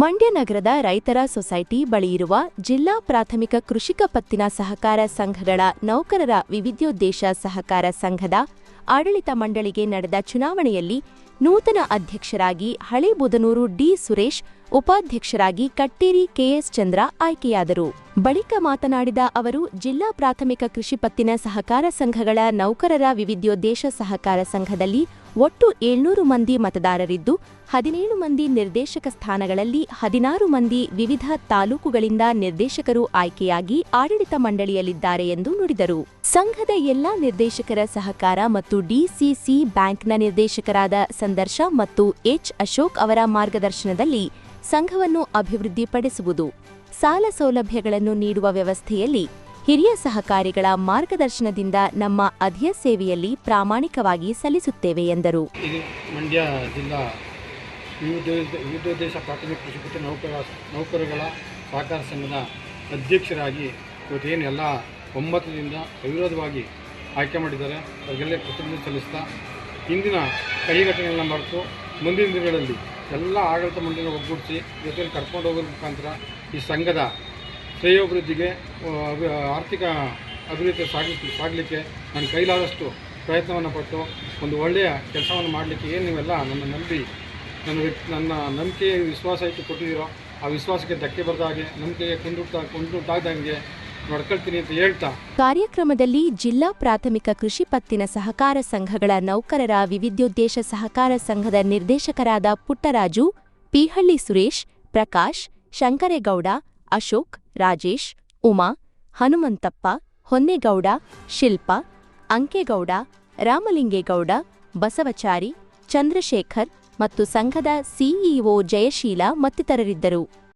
ಮಂಡ್ಯ ನಗರದ ರೈತರ ಸೊಸೈಟಿ ಬಳಿಯಿರುವ ಜಿಲ್ಲಾ ಪ್ರಾಥಮಿಕ ಕೃಷಿಕ ಪತ್ತಿನ ಸಹಕಾರ ಸಂಘಗಳ ನೌಕರರ ವಿವಿಧ್ಯೋದ್ದೇಶ ಸಹಕಾರ ಸಂಘದ ಆಡಳಿತ ಮಂಡಳಿಗೆ ನಡೆದ ಚುನಾವಣೆಯಲ್ಲಿ ನೂತನ ಅಧ್ಯಕ್ಷರಾಗಿ ಹಳೇಬುದನೂರು ಡಿ ಸುರೇಶ್, ಉಪಾಧ್ಯಕ್ಷರಾಗಿ ಕಟ್ಟೇರಿ ಕೆಎಸ್ ಚಂದ್ರ ಆಯ್ಕೆಯಾದರು. ಬಳಿಕ ಮಾತನಾಡಿದ ಅವರು, ಜಿಲ್ಲಾ ಪ್ರಾಥಮಿಕ ಕೃಷಿ ಪತ್ತಿನ ಸಹಕಾರ ಸಂಘಗಳ ನೌಕರರ ವಿವಿಧ್ಯೋದ್ದೇಶ ಸಹಕಾರ ಸಂಘದಲ್ಲಿ ಒಟ್ಟು ಏಳ್ನೂರು ಮಂದಿ ಮತದಾರರಿದ್ದು, ಹದಿನೇಳು ಮಂದಿ ನಿರ್ದೇಶಕ ಸ್ಥಾನಗಳಲ್ಲಿ ಹದಿನಾರು ಮಂದಿ ವಿವಿಧ ತಾಲೂಕುಗಳಿಂದ ನಿರ್ದೇಶಕರು ಆಯ್ಕೆಯಾಗಿ ಆಡಳಿತ ಮಂಡಳಿಯಲ್ಲಿದ್ದಾರೆ ಎಂದು ನುಡಿದರು. ಸಂಘದ ಎಲ್ಲಾ ನಿರ್ದೇಶಕರ ಸಹಕಾರ ಮತ್ತು ಡಿಸಿಸಿ ಬ್ಯಾಂಕ್ನ ನಿರ್ದೇಶಕರಾದ ಸಂದರ್ಶ ಮತ್ತು ಎಚ್ ಅಶೋಕ್ ಅವರ ಮಾರ್ಗದರ್ಶನದಲ್ಲಿ ಸಂಘವನ್ನು ಅಭಿವೃದ್ಧಿಪಡಿಸುವುದು. ಸಾಲ ಸೌಲಭ್ಯಗಳನ್ನು ನೀಡುವ ವ್ಯವಸ್ಥೆಯಲ್ಲಿ ಹಿರಿಯ ಸಹಕಾರಿಗಳ ಮಾರ್ಗದರ್ಶನದಿಂದ ನಮ್ಮ ಅಧಿಯ ಸೇವೆಯಲ್ಲಿ ಪ್ರಾಮಾಣಿಕವಾಗಿ ಸಲ್ಲಿಸುತ್ತೇವೆ ಎಂದರು. ಮಂಡ್ಯ ಜಿಲ್ಲಾ ವಿವಿಧ ದೇಶ ಪ್ರಾಥಮಿಕ ನೌಕರ, ನೌಕರಗಳ ಸಹಕಾರ ಸಂಘದ ಅಧ್ಯಕ್ಷರಾಗಿ ಇವತ್ತೇನು ಎಲ್ಲ ಒಮ್ಮತದಿಂದ ಅವಿರೋಧವಾಗಿ ಆಯ್ಕೆ ಮಾಡಿದ್ದಾರೆ. ಅವರಿಗೆಲ್ಲ ಕೃತಜ್ಞತೆ ಸಲ್ಲಿಸ್ತಾ ಇಂದಿನ ಕೈಘಟನೆಗಳನ್ನ ಮರೆತು ಮುಂದಿನ ದಿನಗಳಲ್ಲಿ ಎಲ್ಲ ಆಡಳಿತ ಮಂಡಳಿನ ಒಗ್ಗೂಡಿಸಿ, ಜೊತೆಯಲ್ಲಿ ಕರ್ಕೊಂಡು ಹೋಗೋದ್ರ ಮುಖಾಂತರ ಈ ಸಂಘದ ಶ್ರೇಯೋಭಿವೃದ್ಧಿಗೆ ಆರ್ಥಿಕ ಅಭಿವೃದ್ಧಿ ಸಾಗಿಸ್, ಸಾಗಲಿಕ್ಕೆ ನನ್ನ ಕೈಲಾದಷ್ಟು ಪ್ರಯತ್ನವನ್ನು ಪಟ್ಟು ಒಂದು ಒಳ್ಳೆಯ ಕೆಲಸವನ್ನು ಮಾಡಲಿಕ್ಕೆ ಏನು ನೀವೆಲ್ಲ ನನ್ನ ನಂಬಿ, ನನ್ನ ನನ್ನ ನಂಬಿಕೆ ವಿಶ್ವಾಸ ಇಟ್ಟು ಕೊಟ್ಟಿದ್ದೀರೋ, ಆ ವಿಶ್ವಾಸಕ್ಕೆ ಧಕ್ಕೆ ಬರದ ಹಾಗೆ, ನಂಬಿಕೆಗೆ ನಡ್ಕೊಳ್ತೀನಿ ಅಂತ ಹೇಳ್ತಾ. ಕಾರ್ಯಕ್ರಮದಲ್ಲಿ ಜಿಲ್ಲಾ ಪ್ರಾಥಮಿಕ ಕೃಷಿ ಪತ್ತಿನ ಸಹಕಾರ ಸಂಘಗಳ ನೌಕರರ ವಿವಿಧ್ಯೋದ್ದೇಶ ಸಹಕಾರ ಸಂಘದ ನಿರ್ದೇಶಕರಾದ ಪುಟ್ಟರಾಜು, ಪಿಹಳ್ಳಿ ಸುರೇಶ್, ಪ್ರಕಾಶ್, ಶಂಕರೇಗೌಡ ಅಶೋಕ್, ರಾಜೇಶ್, ಉಮಾ, ಹನುಮಂತಪ್ಪ, ಹೊನ್ನೇಗೌಡ, ಶಿಲ್ಪ, ಅಂಕೇಗೌಡ, ರಾಮಲಿಂಗೇಗೌಡ, ಬಸವಚಾರಿ, ಚಂದ್ರಶೇಖರ್ ಮತ್ತು ಸಂಘದ ಸಿಇಒ ಜಯಶೀಲ ಮತ್ತಿತರರಿದ್ದರು.